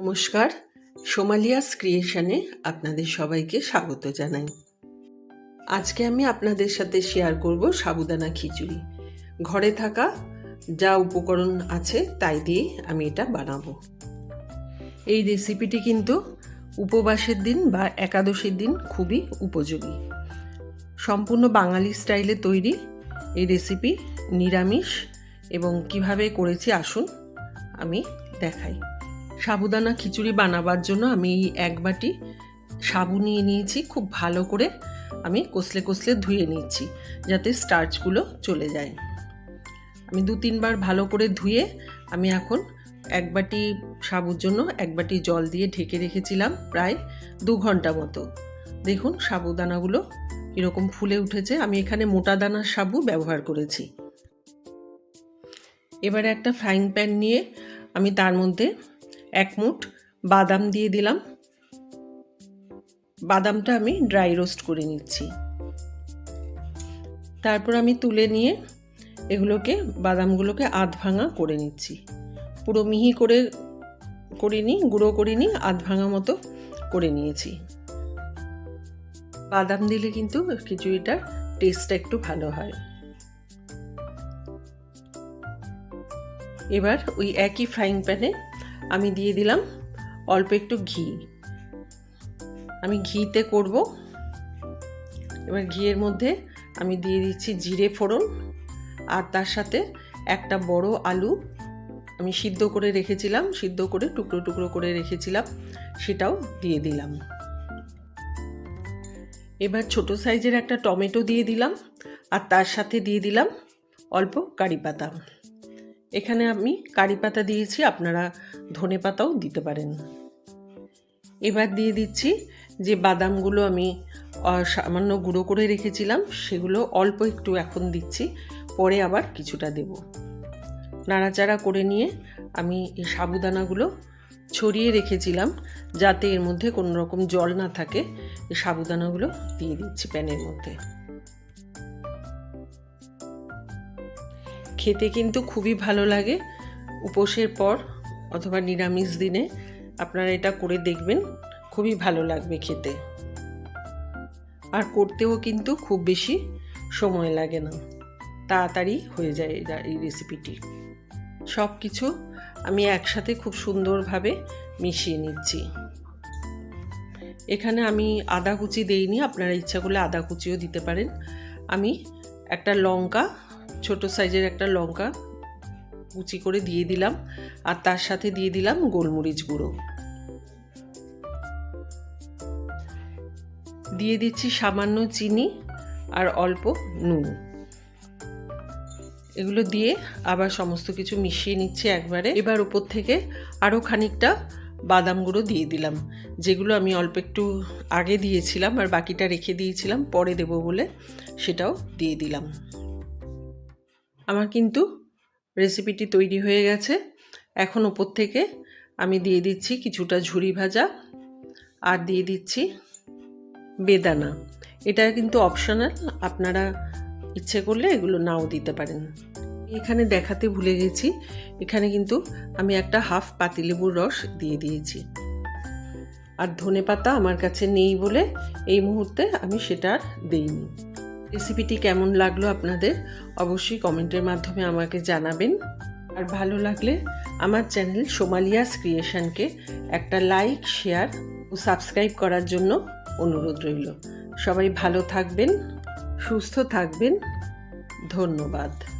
নমস্কার, সোমালিয়াস ক্রিয়েশনে আপনাদের সবাইকে স্বাগত জানাই। আজকে আমি আপনাদের সাথে শেয়ার করব সাবুদানা খিচুড়ি। ঘরে থাকা যা উপকরণ আছে তাই দিয়ে আমি এটা বানাবো। এই রেসিপিটি কিন্তু উপবাসের দিন বা একাদশীর দিন খুবই উপযোগী। সম্পূর্ণ বাঙালি স্টাইলে তৈরি এই রেসিপি নিরামিষ এবং কীভাবে করেছি আসুন আমি দেখাই। সাবুদানা খিচুড়ি বানাবার জন্য আমি এক বাটি সাবু নিয়ে নিয়েছি, খুব ভালো করে আমি কষলে কষলে ধুয়ে নিচ্ছি যাতে স্টার্চগুলো চলে যায়। আমি দু তিনবার ভালো করে ধুয়ে আমি এখন এক বাটি সাবুর জন্য এক বাটি জল দিয়ে ঢেকে রেখেছিলাম প্রায় দু ঘণ্টা মতো। দেখুন সাবুদানাগুলো কীরকম ফুলে উঠেছে। আমি এখানে মোটা দানার সাবু ব্যবহার করেছি। এবারে একটা ফ্রাইং প্যান নিয়ে আমি তার মধ্যে এক মুঠ বাদাম দিয়ে দিলাম। বাদামটা আমি ড্রাই রোস্ট করে নিচ্ছি। তারপর আমি তুলে নিয়ে এগুলোকে, বাদামগুলোকে আধ ভাঙা করে নিচ্ছি। পুরো মিহি করে, করিনি, গুঁড়ো করিনি, আধ ভাঙা মতো করে নিয়েছি। বাদাম দিলে কিন্তু খিচুড়িটার টেস্টটা একটু ভালো হয়। এবার ওই একই ফ্রাইং প্যানে আমি দিয়ে দিলাম অল্প একটু ঘি। আমি ঘিতে করব। এবার ঘিয়ের মধ্যে আমি দিয়ে দিচ্ছি জিরে ফোড়ন আর তার সাথে একটা বড় আলু। আমি সিদ্ধ করে রেখেছিলাম, সিদ্ধ করে টুকরো টুকরো করে রেখেছিলাম, সেটাও দিয়ে দিলাম। এবার ছোট সাইজের একটা টমেটো দিয়ে দিলাম আর তার সাথে দিয়ে দিলাম অল্প কারি পাতা। এখানে আমি কারি পাতা দিয়েছি, আপনারা ধনে পাতাও দিতে পারেন। এবার দিয়ে দিচ্ছি যে বাদামগুলো আমি সামান্য গুঁড়ো করে রেখেছিলাম, সেগুলো অল্প একটু এখন দিচ্ছি, পরে আবার কিছুটা দেব। নাড়াচাড়া করে নিয়ে আমি এই সাবুদানাগুলো ছড়িয়ে রেখেছিলাম, যাতে এর মধ্যে কোনো রকম জল না থাকে, এই সাবুদানাগুলো দিয়ে দিচ্ছি প্যানের মধ্যে। খেতে কিন্তু খুবই ভালো লাগে। উপোসের পর অথবা নিরামিষ দিনে আপনারা এটা করে দেখবেন, খুবই ভালো লাগবে খেতে। আর করতেও কিন্তু খুব বেশি সময় লাগে না। তাড়াতাড়ি হয়ে যায় এই রেসিপিটি সব কিছু আমি একসাথে খুব সুন্দরভাবে মিশিয়ে নিচ্ছি। এখানে আমি আদা কুচি দেইনি, আপনারা ইচ্ছা করলে আদা কুচিও দিতে পারেন। আমি একটা লঙ্কা ছোট সাইজের একটা লঙ্কা কুচি করে দিয়ে দিলাম, আর তার সাথে দিয়ে দিলাম গোলমরিচ গুঁড়ো। দিয়ে দিচ্ছি সামান্য চিনি আর অল্প নুন। এগুলো দিয়ে আবার সমস্ত কিছু মিশিয়ে নিচ্ছি একবারে। এবার উপর থেকে আরও খানিকটা বাদাম গুঁড়ো দিয়ে দিলাম, যেগুলো আমি অল্প একটু আগে দিয়েছিলাম আর বাকিটা রেখে দিয়েছিলাম, পরে দেবো বলে সেটাও দিয়ে দিলাম। আমার কিন্তু রেসিপিটি তৈরি হয়ে গেছে। এখন ওপর থেকে আমি দিয়ে দিচ্ছি কিছুটা ঝুরি ভাজা আর দিয়ে দিচ্ছি বেদানা। এটা কিন্তু অপশনাল আপনারা ইচ্ছে করলে এগুলো নাও দিতে পারেন। এখানে দেখাতে ভুলে গেছি, এখানে কিন্তু আমি একটা হাফ পাতিলেবুর রস দিয়ে দিয়েছি। আর ধনে পাতা আমার কাছে নেই বলে এই মুহূর্তে আমি সেটা আর দিইনি। রেসিপিটি কেমন লাগল আপনাদের, অবশ্যই কমেন্টের মাধ্যমে আমাকে জানাবেন। আর ভালো লাগলে আমার চ্যানেল সোমালিয়াস ক্রিয়েশনকে একটা লাইক, শেয়ার ও সাবস্ক্রাইব করার জন্য অনুরোধ রইল। সবাই ভালো থাকবেন, সুস্থ থাকবেন। ধন্যবাদ।